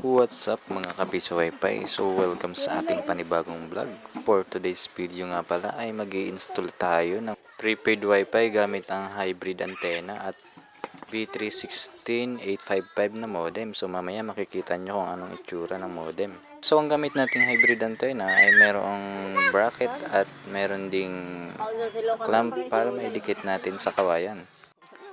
What's up mga kapiso wifi? So welcome sa ating panibagong vlog. For today's video nga pala ay mag install tayo ng prepaid wifi gamit ang hybrid antenna at B316-855 na modem. So mamaya makikita nyo kung anong itsura ng modem. So ang gamit nating hybrid antenna ay merong bracket at meron ding clamp para maidikit natin sa kawayan.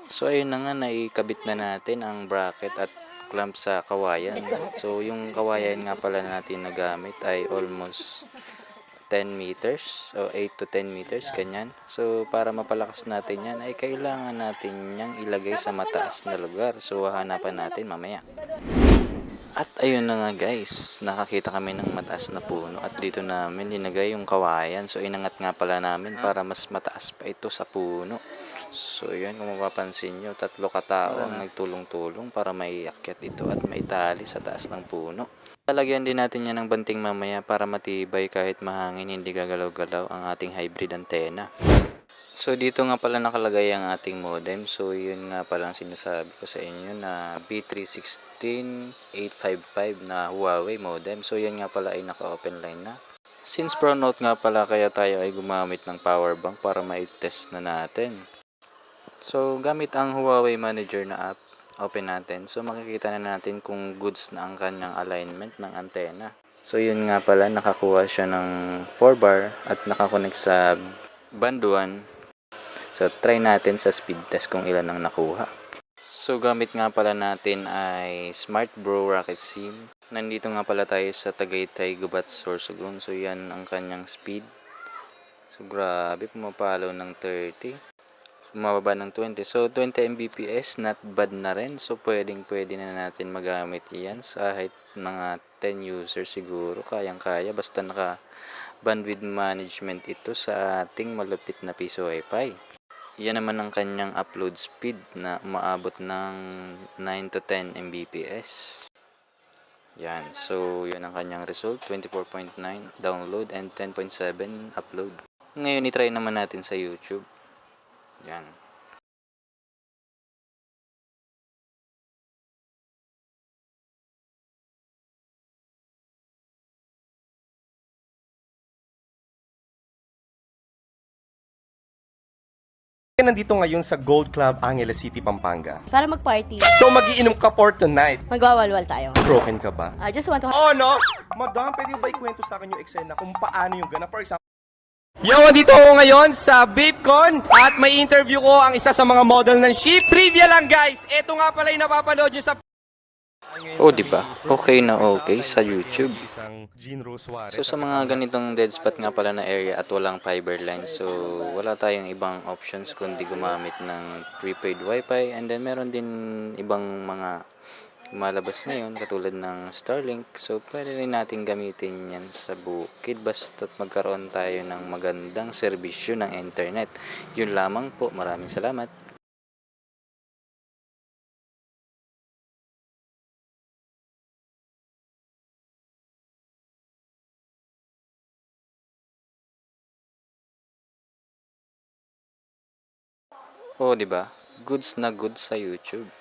So ayun na nga naikabit na natin ang bracket at clamp sa kawayan. So yung kawayan nga pala natin na gamit ay almost 10 meters o 8 to 10 meters ganyan. So para mapalakas natin yan ay kailangan natin yang ilagay sa mataas na lugar. So hahanapan natin mamaya. At ayun na nga guys, nakakita kami ng mataas na puno at dito namin linagay yung kawayan. So inangat nga pala namin para mas mataas pa ito sa puno. So yun, kung mapapansin nyo, tatlo katao ang nagtulong-tulong para maiakyat ito at maitali sa taas ng puno. Talagyan din natin yan ng banting mamaya para matibay kahit mahangin hindi gagalaw-galaw ang ating hybrid antenna. So dito nga pala nakalagay ang ating modem. So yun nga pala ang sinasabi ko sa inyo na B316-855 na Huawei modem. So yan nga pala ay naka-open line na. Since brownout nga pala kaya tayo ay gumamit ng power bank para ma-test na natin. So gamit ang Huawei Manager na app, open natin. So makikita na natin kung goods na ang kanyang alignment ng antena. So yun nga pala nakakuha siya ng 4 bar at nakakonect sa band 1 So, try natin sa speed test kung ilan ang nakuha. So, gamit nga pala natin ay Smart Bro Rocket SIM. Nandito nga pala tayo sa Tagaytay, Gubat, Sorsogon. So, yan ang kanyang speed. So, grabe, pumapalo ng 30. Bumababa ng 20. So, 20 Mbps, not bad na rin. So, pwedeng pwede na natin magamit yan sa kahit mga 10 users siguro. Kayang-kaya. Basta naka bandwidth management ito sa ating malupit na piso wifi. Yan naman ang kanyang upload speed na umaabot ng 9 to 10 Mbps. Yan. So, yan ang kanyang result. 24.9 download and 10.7 upload. Ngayon, itry naman natin sa YouTube. Yan. Nandito ngayon sa Gold Club, Angeles City, Pampanga. Para mag-party, So, magiinom ka for tonight. magwawalwal tayo. Broken ka ba? I just want to... Oh, no? Madam, pwede ba ikwento sa akin yung eksena kung paano yung gana? For example, Yo, andito ako ngayon sa BabeCon at may interview ko ang isa sa mga model ng ship. Trivia lang guys, ito nga pala yung napapanood nyo sa... Oh, di ba? Okay na okay sa YouTube. So sa mga ganitong dead spot nga pala na area at walang fiber line, so wala tayong ibang options kundi gumamit ng prepaid wifi and then meron din ibang mga malabas ngayon katulad ng Starlink. So pwede rin natin gamitin yan sa bukid basta't magkaroon tayo ng magandang serbisyo ng internet. Yun lamang po. Maraming salamat. Oh, 'di ba? Goods na goods sa YouTube.